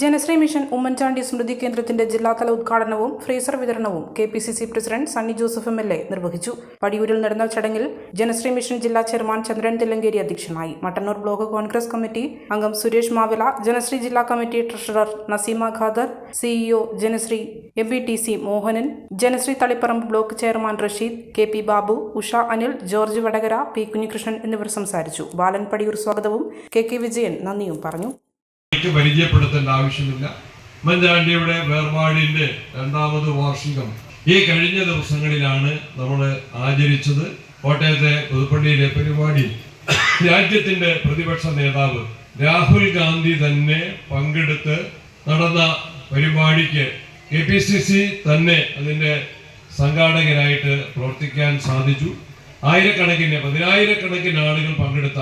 Janasree mission Oommen Chandy സ്മൃതി കേന്ദ്രത്തിന്റെ ജില്ലാതല ഉദ്ഘാടനവും ഫ്രീസർ വിതരണവും K P C C president Sunny Joseph M L A നിർവഹിച്ചു. പടിയൂരിൽ നടന്ന ചടങ്ങിൽ ജനശ്രീ മിഷൻ ജില്ലാ ചെയർമാൻ ചന്ദ്രൻ തെല്ലങ്കേരി അധ്യക്ഷനായി. മട്ടന്നൂർ ബ്ലോക്ക് കോൺഗ്രസ് കമ്മിറ്റി അംഗം സുരേഷ് മാവില ജനശ്രീ ജില്ലാ committee treasurer Naseema Khader CEO Janasree M B T C Mohanan Janasree Taliparamba block chairman Rasheed K P Babu Usha Anil George Vadakara P Kunhikrishnan എന്നിവർ സംസാരിച്ചു. ബാലൻ പടിയൂർ സ്വാഗതവും കെ കെ വിജയൻ നന്ദിയും പറഞ്ഞു. പരിചയപ്പെടുത്തേണ്ട ആവശ്യമില്ല. ഉമ്മൻചാണ്ടിയുടെ വേർപാടിന്റെ രണ്ടാമത് വാർഷികം ഈ കഴിഞ്ഞ ദിവസങ്ങളിലാണ് നമ്മൾ ആചരിച്ചത്. കോട്ടയത്തെ പുതുപ്പള്ളിയിലെ പരിപാടി രാജ്യത്തിന്റെ പ്രതിപക്ഷ നേതാവ് രാഹുൽ ഗാന്ധി തന്നെ പങ്കെടുത്ത് നടന്ന പരിപാടിക്ക് കെ പി സി സി തന്നെ അതിന്റെ സംഘാടകരായിട്ട് പ്രവർത്തിക്കാൻ സാധിച്ചു. ആയിരക്കണക്കിന് പതിനായിരക്കണക്കിന് ആളുകൾ പങ്കെടുത്ത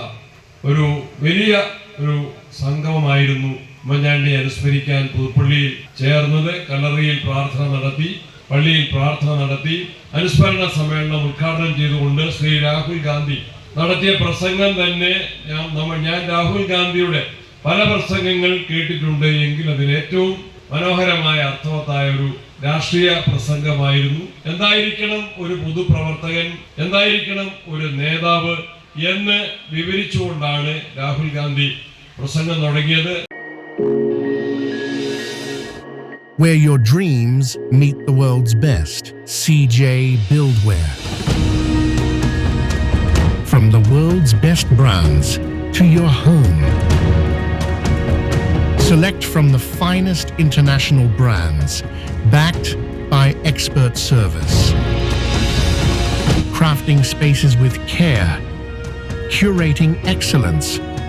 ഒരു വലിയ ഒരു സംഘമായിരുന്നു ഉമ്മൻചാണ്ടിയെ അനുസ്മരിക്കാൻ പുതുപ്പള്ളിയിൽ ചേർന്നത്. കല്ലറിയിൽ പ്രാർത്ഥന നടത്തി പള്ളിയിൽ പ്രാർത്ഥന നടത്തി അനുസ്മരണ സമ്മേളനം ഉദ്ഘാടനം ചെയ്തുകൊണ്ട് ശ്രീ രാഹുൽ ഗാന്ധി നടത്തിയ പ്രസംഗം തന്നെ ഞാൻ നമ്മൾ ഞാൻ രാഹുൽ ഗാന്ധിയുടെ പല പ്രസംഗങ്ങൾ കേട്ടിട്ടുണ്ട് എങ്കിൽ അതിന് ഏറ്റവും മനോഹരമായ അർത്ഥവത്തായ ഒരു രാഷ്ട്രീയ പ്രസംഗമായിരുന്നു. എന്തായിരിക്കണം ഒരു പൊതുപ്രവർത്തകൻ? എന്തായിരിക്കണം ഒരു നേതാവ്? എന്ന് വിവരിച്ചുകൊണ്ടാണ് രാഹുൽ ഗാന്ധി പ്രസംഗം തുടങ്ങിയത് Where your dreams meet the world's best. CJ Buildware. From the world's best brands to your home. Select from the finest international brands, backed by expert service. Crafting spaces with care, curating excellence